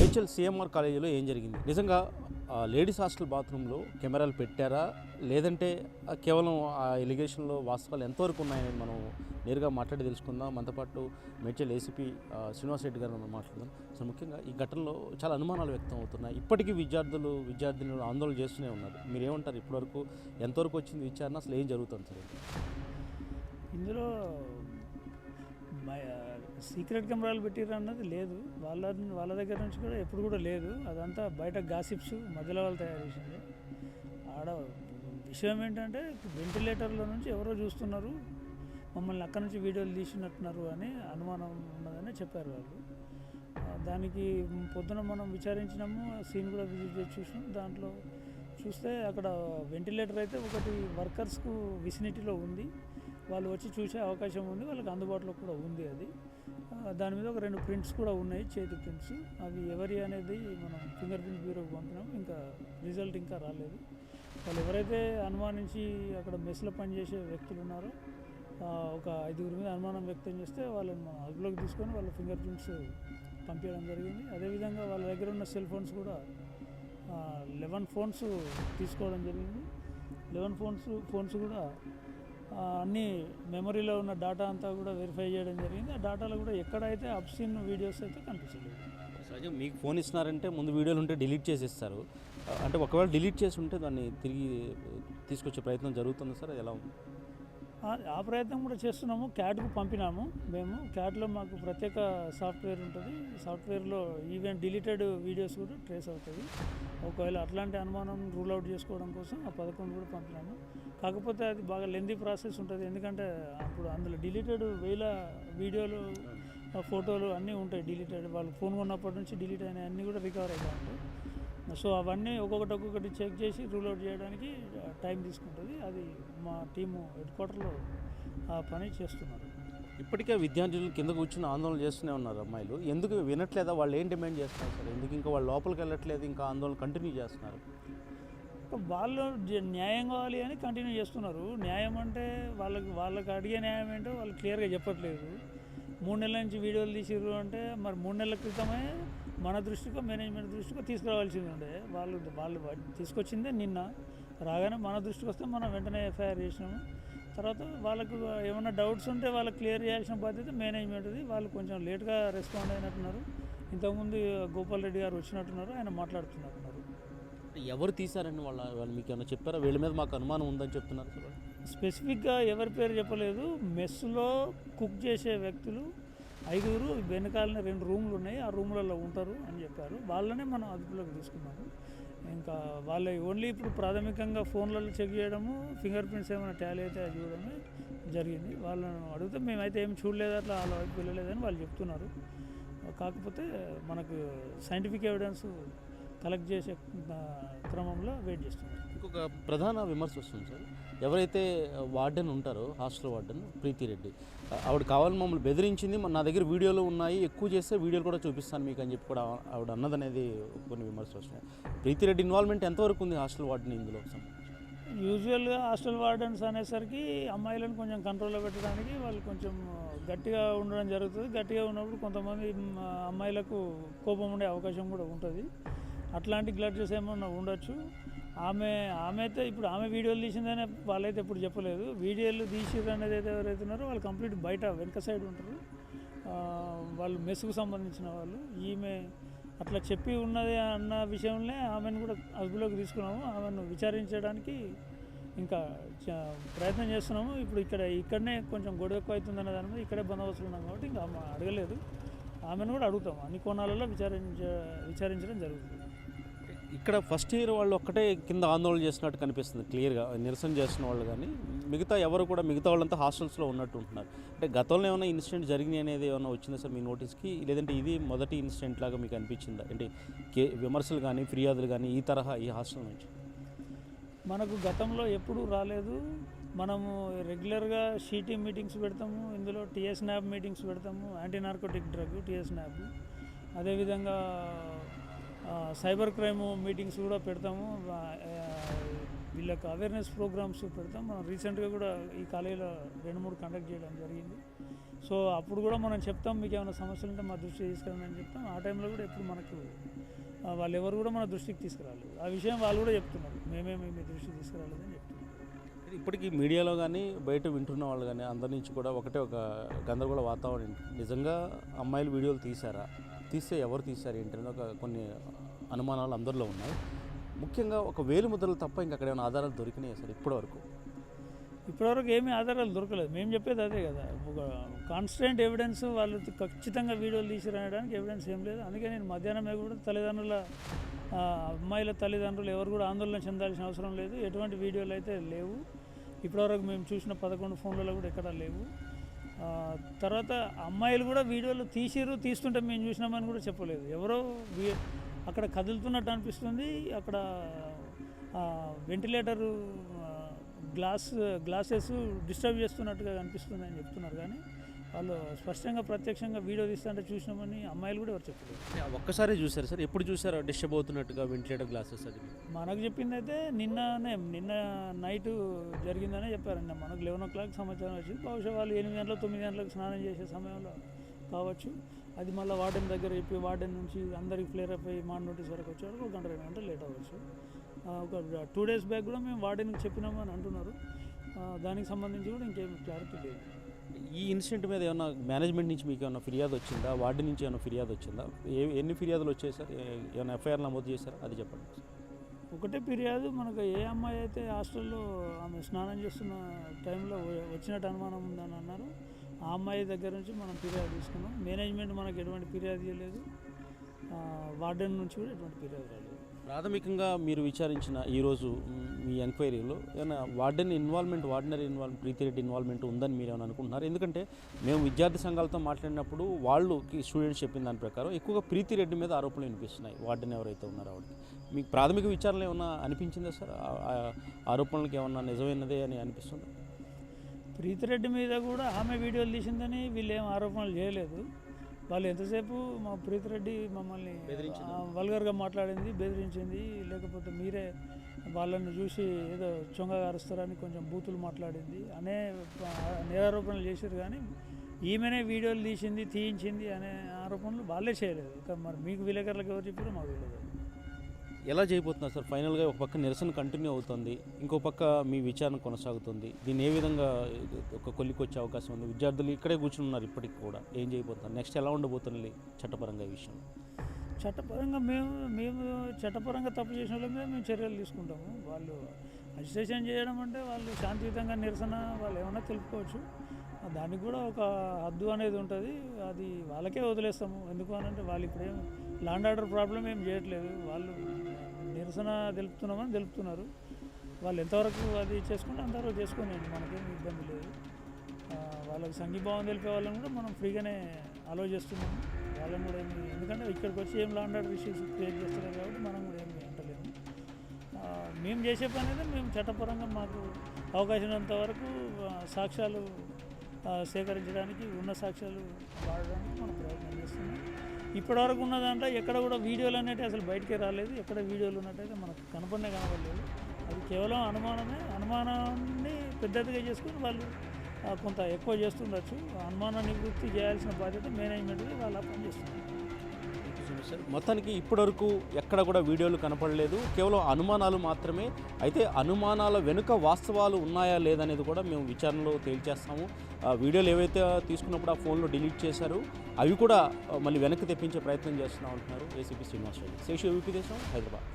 HL CMR కాలేజీలో ఏం జరిగింది? నిజంగా లేడీస్ హాస్టల్ బాత్రూంలో కెమెరాలు పెట్టారా? లేదంటే కేవలం ఆ ఎలిగేషన్లో వాస్తవాలు ఎంతవరకు ఉన్నాయని మనం నేరుగా మాట్లాడి తెలుసుకుందాం. మనతో పాటు మేడ్చల్ ఏసీపీ శ్రీనివాస్ రెడ్డి గారు మనం మాట్లాడదాం. సో ముఖ్యంగా ఈ ఘటనలో చాలా అనుమానాలు వ్యక్తం అవుతున్నాయి. ఇప్పటికీ విద్యార్థులు విద్యార్థినులు ఆందోళన చేస్తూనే ఉన్నారు. మీరేమంటారు? ఇప్పటివరకు ఎంతవరకు వచ్చింది విచారణ? అసలు ఏం జరుగుతుంది సార్? ఇందులో సీక్రెట్ కెమెరాలు పెట్టిర్రు అన్నది లేదు. వాళ్ళ వాళ్ళ దగ్గర నుంచి కూడా ఎప్పుడు కూడా లేదు. అదంతా బయట గాసిప్స్ మధ్యలో వాళ్ళు తయారు చేసింది. ఆడ విషయం ఏంటంటే వెంటిలేటర్లో నుంచి ఎవరో చూస్తున్నారు. మమ్మల్ని అక్కడి నుంచి వీడియోలు తీసినట్టున్నారు అని అనుమానం ఉన్నదని చెప్పారు వాళ్ళు. దానికి పొద్దున మనం విచారించినాము. సీన్ కూడా విజిట్ చేసి చూసినాం. దాంట్లో చూస్తే అక్కడ వెంటిలేటర్ అయితే ఒకటి వర్కర్స్కు విసినిటీలో ఉంది. వాళ్ళు వచ్చి చూసే అవకాశం ఉంది వాళ్ళకి అందుబాటులో కూడా ఉంది అది. దాని మీద ఒక రెండు ప్రింట్స్ కూడా ఉన్నాయి చేతి ప్రింట్స్ అవి ఎవరి అనేది మనం ఫింగర్ ప్రింట్ బ్యూరోకి పంపినాం ఇంకా రిజల్ట్ ఇంకా రాలేదు. వాళ్ళు ఎవరైతే అనుమానించి అక్కడ మెస్లో పనిచేసే వ్యక్తులు ఉన్నారో ఒక ఐదుగురి మీద అనుమానం వ్యక్తం చేస్తే వాళ్ళని మనం అదుపులోకి తీసుకొని వాళ్ళ ఫింగర్ ప్రింట్స్ పంపించడం జరిగింది. అదేవిధంగా వాళ్ళ దగ్గర ఉన్న సెల్ ఫోన్స్ కూడా లెవెన్ ఫోన్స్ తీసుకోవడం జరిగింది. లెవెన్ ఫోన్స్ ఫోన్స్ కూడా అన్ని మెమరీలో ఉన్న డేటా అంతా కూడా వెరిఫై చేయడం జరిగింది. ఆ డేటాలో కూడా ఎక్కడైతే అప్సిన్ వీడియోస్ అయితే కనిపించలేదు. సహజం మీకు ఫోన్ ఇస్తున్నారంటే ముందు వీడియోలు ఉంటే డిలీట్ చేసేస్తారు. అంటే ఒకవేళ డిలీట్ చేసి ఉంటే దాన్ని తిరిగి తీసుకొచ్చే ప్రయత్నం జరుగుతుంది సార్? అది ఎలా ఉంది? ఆ- ప్రయత్నం కూడా చేస్తున్నాము. క్యాట్కు పంపినాము. మేము క్యాట్లో మాకు ప్రత్యేక సాఫ్ట్వేర్ ఉంటుంది. సాఫ్ట్వేర్లో ఈవెన్ డిలీటెడ్ వీడియోస్ కూడా ట్రేస్ అవుతుంది ఒకవేళ అట్లాంటి అనుమానం రూల్ అవుట్ చేసుకోవడం కోసం ఆ పథకం కూడా పంపినాము. కాకపోతే అది బాగా లెందీ ప్రాసెస్ ఉంటుంది. ఎందుకంటే అప్పుడు అందులో డిలీటెడ్ వేల వీడియోలు ఫోటోలు అన్నీ ఉంటాయి డిలీటెడ్. వాళ్ళు ఫోన్ కొన్నప్పటి నుంచి డిలీట్ అయిన అన్నీ కూడా రికవర్ అవుతూ ఉంటాయి సో అవన్నీ ఒక్కొక్కటి ఒక్కొక్కటి చెక్ చేసి రూల్ అవుట్ చేయడానికి టైం తీసుకుంటుంది. అది మా టీము హెడ్ క్వార్టర్లో ఆ పని చేస్తున్నారు. ఇప్పటికే విద్యార్థులు కింద కూర్చుని ఆందోళన చేస్తూనే ఉన్నారు అమ్మాయిలు. ఎందుకు వినట్లేదా? వాళ్ళు ఏం డిమాండ్ చేస్తున్నారు సార్? ఎందుకు ఇంకా వాళ్ళు లోపలికి వెళ్ళట్లేదు? ఇంకా ఆందోళన కంటిన్యూ చేస్తున్నారు. వాళ్ళు న్యాయం కావాలి అని కంటిన్యూ చేస్తున్నారు. న్యాయం అంటే వాళ్ళకి వాళ్ళకి అడిగే న్యాయం ఏంటో వాళ్ళు క్లియర్గా చెప్పట్లేదు. మూడు నెలల నుంచి వీడియోలు తీసిర్రు అంటే మరి మూడు నెలల క్రితమే మన దృష్టికో మేనేజ్మెంట్ దృష్టికో తీసుకురావాల్సింది ఉండే. వాళ్ళు వాళ్ళు తీసుకొచ్చిందే నిన్న. రాగానే మన దృష్టికి వస్తే మనం వెంటనే ఎఫ్ఐఆర్ చేసినాము తర్వాత వాళ్ళకు ఏమైనా డౌట్స్ ఉంటే వాళ్ళకి క్లియర్ చేయాల్సిన బాధ్యత మేనేజ్మెంట్ది. వాళ్ళు కొంచెం లేట్గా రెస్పాండ్ అయినట్టున్నారు. ఇంతకుముందు గోపాల్ రెడ్డి గారు వచ్చినట్టున్నారు. ఆయన మాట్లాడుతున్నట్టున్నారు. ఎవరు తీశారని వాళ్ళ వాళ్ళు మీకు ఏమైనా చెప్పారా? వీళ్ళ మీద మాకు అనుమానం ఉందని చెప్తున్నారు. స్పెసిఫిక్గా ఎవరి పేరు చెప్పలేదు. మెస్లో కుక్ చేసే వ్యక్తులు ఐదుగురు వెనకాలనే రెండు రూమ్లు ఉన్నాయి ఆ రూమ్లలో ఉంటారు అని చెప్పారు. వాళ్ళనే మనం అదుపులోకి తీసుకున్నాము. ఇంకా వాళ్ళ ఓన్లీ ఇప్పుడు ప్రాథమికంగా ఫోన్లలో చెక్ చేయడము ఫింగర్ ప్రింట్స్ ఏమైనా టాలీ అయితే అది చూడడమే జరిగింది. వాళ్ళని అడిగితే మేమైతే ఏం చూడలేదు అట్లా వాళ్ళ వైపు వెళ్ళలేదని వాళ్ళు చెప్తున్నారు. కాకపోతే మనకు సైంటిఫిక్ ఎవిడెన్స్ కలెక్ట్ చేసే క్రమంలో వెయిట్ చేస్తున్నారు. ఇంకొక ప్రధాన విమర్శ వస్తుంది సార్. ఎవరైతే వార్డెన్ ఉంటారో హాస్టల్ వార్డెన్ ప్రీతి రెడ్డి ఆవిడ కావాలని మమ్మల్ని బెదిరించింది మన- నా దగ్గర వీడియోలు ఉన్నాయి ఎక్కువ చేస్తే వీడియోలు కూడా చూపిస్తాను మీకు అని చెప్పి కూడా ఆవిడ అన్నది అనేది కొన్ని విమర్శలు వస్తున్నాయి. ప్రీతి రెడ్డి ఇన్వాల్వ్మెంట్ ఎంతవరకు ఉంది హాస్టల్ వార్డెన్ ఇందులో? యూజువల్గా హాస్టల్ వార్డెన్స్ అనేసరికి అమ్మాయిలను కొంచెం కంట్రోల్లో పెట్టడానికి వాళ్ళు కొంచెం గట్టిగా ఉండడం జరుగుతుంది. గట్టిగా ఉన్నప్పుడు కొంతమంది అమ్మాయిలకు కోపం ఉండే అవకాశం కూడా ఉంటుంది. అట్లాంటి గ్లడ్జెస్ ఏమన్నా ఉండొచ్చు? ఆమె ఆమె అయితే ఇప్పుడు ఆమె వీడియోలు తీసిందనే వాళ్ళైతే ఎప్పుడు చెప్పలేదు. వీడియోలు తీసిర్రు అనేది అయితే ఎవరైతే ఉన్నారో వాళ్ళు కంప్లీట్ బయట వెనక సైడ్ ఉంటారు. వాళ్ళు మెస్సుకు సంబంధించిన వాళ్ళు. ఈమె అట్లా చెప్పి ఉన్నది అన్న విషయంలో ఆమెను కూడా అదుపులోకి తీసుకున్నాము. ఆమెను విచారించడానికి ఇంకా చ- ప్రయత్నం చేస్తున్నాము. ఇప్పుడు ఇక్కడ ఇక్కడనే కొంచెం గొడవ ఎక్కువ అవుతుందన్న దాని మీద ఇక్కడే బందోబస్తు ఉన్నాం కాబట్టి ఇంకా ఆమె అడగలేదు. ఆమెను కూడా అడుగుతాము. అన్ని కోణాలలో విచారించ విచారించడం జరుగుతుంది. ఇక్కడ ఫస్ట్ ఇయర్ వాళ్ళు ఒక్కటే కింద ఆందోళన చేస్తున్నట్టు కనిపిస్తుంది క్లియర్గా నిరసన చేస్తున్న వాళ్ళు కానీ మిగతా ఎవరు కూడా మిగతా వాళ్ళంతా హాస్టల్స్లో ఉన్నట్టు ఉంటున్నారు. అంటే గతంలో ఏమైనా ఇన్సిడెంట్ జరిగింది అనేది ఏమైనా వచ్చిందా సార్ మీ నోటీస్కి లేదంటే ఇది మొదటి ఇన్సిడెంట్ లాగా మీకు అనిపించిందా? అంటే కే విమర్శలు కానీ ఫిర్యాదులు కానీ ఈ తరహా ఈ హాస్టల్ నుంచి? మనకు గతంలో ఎప్పుడూ రాలేదు. మనము రెగ్యులర్గా షీటీ మీటింగ్స్ పెడతాము. ఇందులో టీఎస్ న్యాబ్ మీటింగ్స్ పెడతాము. Anti narcotic drug TS NAB అదేవిధంగా సైబర్ క్రైమ్ మీటింగ్స్ కూడా పెడతాము. వీళ్ళకి అవేర్నెస్ ప్రోగ్రామ్స్ పెడతాం మనం రీసెంట్గా కూడా ఈ కాలేజీలో రెండు మూడు కండక్ట్ చేయడం జరిగింది. సో అప్పుడు కూడా మనం చెప్తాం మీకు ఏమైనా సమస్యలు ఉంటే మా దృష్టికి తీసుకురండి అని చెప్తాం. ఆ టైంలో కూడా ఎప్పుడు మనకు వాళ్ళు ఎవరు కూడా మన దృష్టికి తీసుకురాలేదు. ఆ విషయం వాళ్ళు కూడా చెప్తున్నారు. మేమేమి మీ దృష్టికి తీసుకురాలేదని చెప్తున్నారు. ఇప్పటికీ మీడియాలో కానీ బయట వింటున్న వాళ్ళు కానీ అందరి నుంచి కూడా ఒకటే ఒక గందరగోళ వాతావరణం. నిజంగా అమ్మాయిలు వీడియోలు తీశారా? తీస్తే ఎవరు తీశారు ఏంటనేది ఒక కొన్ని అనుమానాలు అందరిలో ఉన్నాయి. ముఖ్యంగా ఒక వేలు ముద్రలు తప్ప ఇంకా అక్కడ ఏమైనా ఆధారాలు దొరికినాయి సార్ ఇప్పటివరకు? ఇప్పటివరకు ఏమీ ఆధారాలు దొరకలేదు. మేము చెప్పేది అదే కదా. ఒక కాన్స్టెంట్ ఎవిడెన్స్ వాళ్ళు ఖచ్చితంగా వీడియోలు తీసిరనడానికి ఎవిడెన్స్ ఏం లేదు. అందుకే నేను మధ్యాహ్నమే కూడా తల్లిదండ్రుల అమ్మాయిల తల్లిదండ్రులు ఎవరు కూడా ఆందోళన చెందాల్సిన అవసరం లేదు. ఎటువంటి వీడియోలు అయితే లేవు. ఇప్పటివరకు మేము చూసిన పదకొండు ఫోన్లలో కూడా ఎక్కడా లేవు. తర్వాత అమ్మాయిలు కూడా వీడియోలు తీసిరు తీస్తుంటే మేము చూసినామని కూడా చెప్పలేదు. ఎవరో అక్కడ కదులుతున్నట్టు అనిపిస్తుంది. అక్కడ వెంటిలేటరు గ్లాస్ గ్లాసెస్ డిస్టర్బ్ చేస్తున్నట్టుగా అనిపిస్తుంది అని చెప్తున్నారు. కానీ వాళ్ళు స్పష్టంగా ప్రత్యక్షంగా వీడియో తీస్తుంటే చూసినామని అమ్మాయిలు కూడా ఎవరు చెప్పలేదు ఒక్కసారి చూసారు సార్? ఎప్పుడు చూసారు డిస్టర్బ్ అవుతున్నట్టుగా వెంటిలేటర్ గ్లాసెస్ అది? మనకు చెప్పింది అయితే నిన్ననే నిన్న నైట్ జరిగిందనే చెప్పారు నిన్న మనకు లెవెన్ ఓ క్లాక్ సమాచారం వచ్చింది. బహుశా వాళ్ళు ఎనిమిది గంటలకు తొమ్మిది గంటలకు స్నానం చేసే సమయంలో కావచ్చు. అది మళ్ళీ వార్డెన్ దగ్గర చెప్పి వార్డెన్ నుంచి అందరికి ఫ్లేర్ అప్ అయ్యి మా నోటీస్ వరకు వచ్చేవాడు ఒక గంట రెండు గంటలు లేట్ అవ్వచ్చు. ఒక టూ డేస్ బ్యాక్ కూడా మేము వార్డెన్కి చెప్పినాము అని అంటున్నారు. దానికి సంబంధించి కూడా ఇంకేం క్లారిటీ లేదు. ఈ ఇన్సిడెంట్ మీద ఏమైనా మేనేజ్మెంట్ నుంచి మీకు ఏమైనా ఫిర్యాదు వచ్చిందా? వార్డు నుంచి ఏమైనా ఫిర్యాదు వచ్చిందా? ఏ ఎన్ని ఫిర్యాదులు వచ్చాయి సార్? ఏమైనా ఎఫ్ఐఆర్ నమోదు చేశారా? అది చెప్పండి ఒకటే ఫిర్యాదు మనకు ఏ అమ్మాయి అయితే హాస్టల్లో ఆమె స్నానం చేస్తున్న టైంలో వచ్చినట్టు అనుమానం ఉందని అన్నారు. ఆ అమ్మాయి దగ్గర నుంచి మనం ఫిర్యాదు తీసుకున్నాం. మేనేజ్మెంట్ మనకు ఎటువంటి ఫిర్యాదు ఇవ్వలేదు వార్డెన్ నుంచి కూడా ఎటువంటి ఫిర్యాదు రాలేదు. ప్రాథమికంగా మీరు విచారించిన ఈరోజు మీ ఎంక్వైరీలో ఏమైనా వార్డెన్ ఇన్వాల్వ్మెంట్ వార్డినరీ ఇన్వాల్వ్ ప్రీతిరెడ్డి ఇన్వాల్వ్మెంట్ ఉందని మీరు ఏమైనా అనుకుంటున్నారు? ఎందుకంటే మేము విద్యార్థి సంఘాలతో మాట్లాడినప్పుడు వాళ్ళు స్టూడెంట్స్ చెప్పిన దాని ప్రకారం ఎక్కువగా ప్రీతిరెడ్డి మీద ఆరోపణలు వినిపిస్తున్నాయి వార్డెన్ ఎవరైతే ఉన్నారో ఆవిడకి. మీకు ప్రాథమిక విచారణ ఏమన్నా అనిపించిందా సార్? ఆరోపణలకు ఏమన్నా నిజమైనదే అని అనిపిస్తుంది? ప్రీతిరెడ్డి మీద కూడా ఆమె వీడియోలు తీసిందని వీళ్ళు ఏం ఆరోపణలు చేయలేదు. వాళ్ళు ఎంతసేపు మా ప్రీతిరెడ్డి మమ్మల్ని? వల్గర్గా మాట్లాడింది బెదిరించింది లేకపోతే మీరే వాళ్ళని చూసి ఏదో చొంగగా అరుస్తారని కొంచెం బూతులు మాట్లాడింది. అనే నేరారోపణలు చేశారు కానీ ఈమెనే వీడియోలు తీసింది తీయించింది అనే ఆరోపణలు వాళ్ళే చేయలేదు. ఇక మరి మీకు విలేకరులకు ఎవరు చెప్పారో మాకు తెలియదు. ఎలా చేయబోతున్నారు సార్? ఫైనల్గా ఒక పక్క నిరసన కంటిన్యూ అవుతుంది ఇంకో పక్క మీ విచారణ కొనసాగుతుంది. దీన్ని ఏ విధంగా ఒక కొలికి వచ్చే అవకాశం ఉంది? విద్యార్థులు ఇక్కడే కూర్చుని ఉన్నారు ఇప్పటికి కూడా. ఏం చేయబోతున్నారు? నెక్స్ట్ ఎలా ఉండబోతుంది చట్టపరంగా ఈ విషయం? చట్టపరంగా మేము మేము చట్టపరంగా తప్పు చేసిన వాళ్ళ మీద మేము చర్యలు తీసుకుంటాము. వాళ్ళు అజిటేషన్ చేయడం అంటే వాళ్ళు శాంతియుతంగా నిరసన వాళ్ళు ఏమైనా తెలుపుకోవచ్చు. దానికి కూడా ఒక హద్దు అనేది ఉంటుంది. అది వాళ్ళకే వదిలేస్తాము. ఎందుకు అని అంటే వాళ్ళు ఇప్పుడేం ల్యాండ్ ఆర్డర్ ప్రాబ్లం ఏం చేయట్లేదు. వాళ్ళు నిరసన తెలుపుతున్నామని తెలుపుతున్నారు. వాళ్ళు ఎంతవరకు అది చేసుకుంటే అంతవరకు చేసుకోనండి మనకేం ఇబ్బంది లేదు. వాళ్ళకి సంఘీభావం తెలిపే వాళ్ళని కూడా మనం ఫ్రీగానే అలో చేస్తున్నాము వాళ్ళని కూడా ఏమి ఎందుకంటే ఇక్కడికి వచ్చి ఏం ల్యాండ్ ఆర్డర్ ఇష్యూస్ క్రియేట్ చేస్తున్నారు కాబట్టి మనం కూడా ఏమి అంటలేము మేము చేసే పని అయితే మేము చట్టపరంగా మాకు అవకాశం ఉన్నంత వరకు సాక్ష్యాలు సేకరించడానికి ఉన్న సాక్ష్యాలు వాడడానికి మనం ప్రయత్నం చేస్తున్నాం. ఇప్పటివరకు ఉన్నదంట ఎక్కడ కూడా వీడియోలు అనేవి అసలు బయటకే రాలేదు. ఎక్కడ వీడియోలు ఉన్నట్టయితే మనకు కనపడనే కనపడలేదు. అది కేవలం అనుమానమే. అనుమానాన్ని పెద్దదిగా చేసుకుని వాళ్ళు కొంత ఎక్కువ చేస్తుండొచ్చు. ఆ అనుమాన నివృత్తి చేయాల్సిన బాధ్యత మేనేజ్మెంట్కి వాళ్ళు పనిచేస్తున్నారు మొత్తానికి ఇప్పటివరకు ఎక్కడ కూడా వీడియోలు కనపడలేదు. కేవలం అనుమానాలు మాత్రమే. అయితే అనుమానాల వెనుక వాస్తవాలు ఉన్నాయా లేదనేది కూడా మేము విచారణలో తేల్చేస్తాము. ఆ వీడియోలు ఏవైతే తీసుకున్నప్పుడు ఆ ఫోన్లో డిలీట్ చేశారు అవి కూడా మళ్ళీ వెనక్కి తెప్పించే ప్రయత్నం చేస్తున్నాం అంటున్నారు ఏసీపీ శ్రీనివాస్ రెడ్డి. శేషు యూపీ దేశం హైదరాబాద్.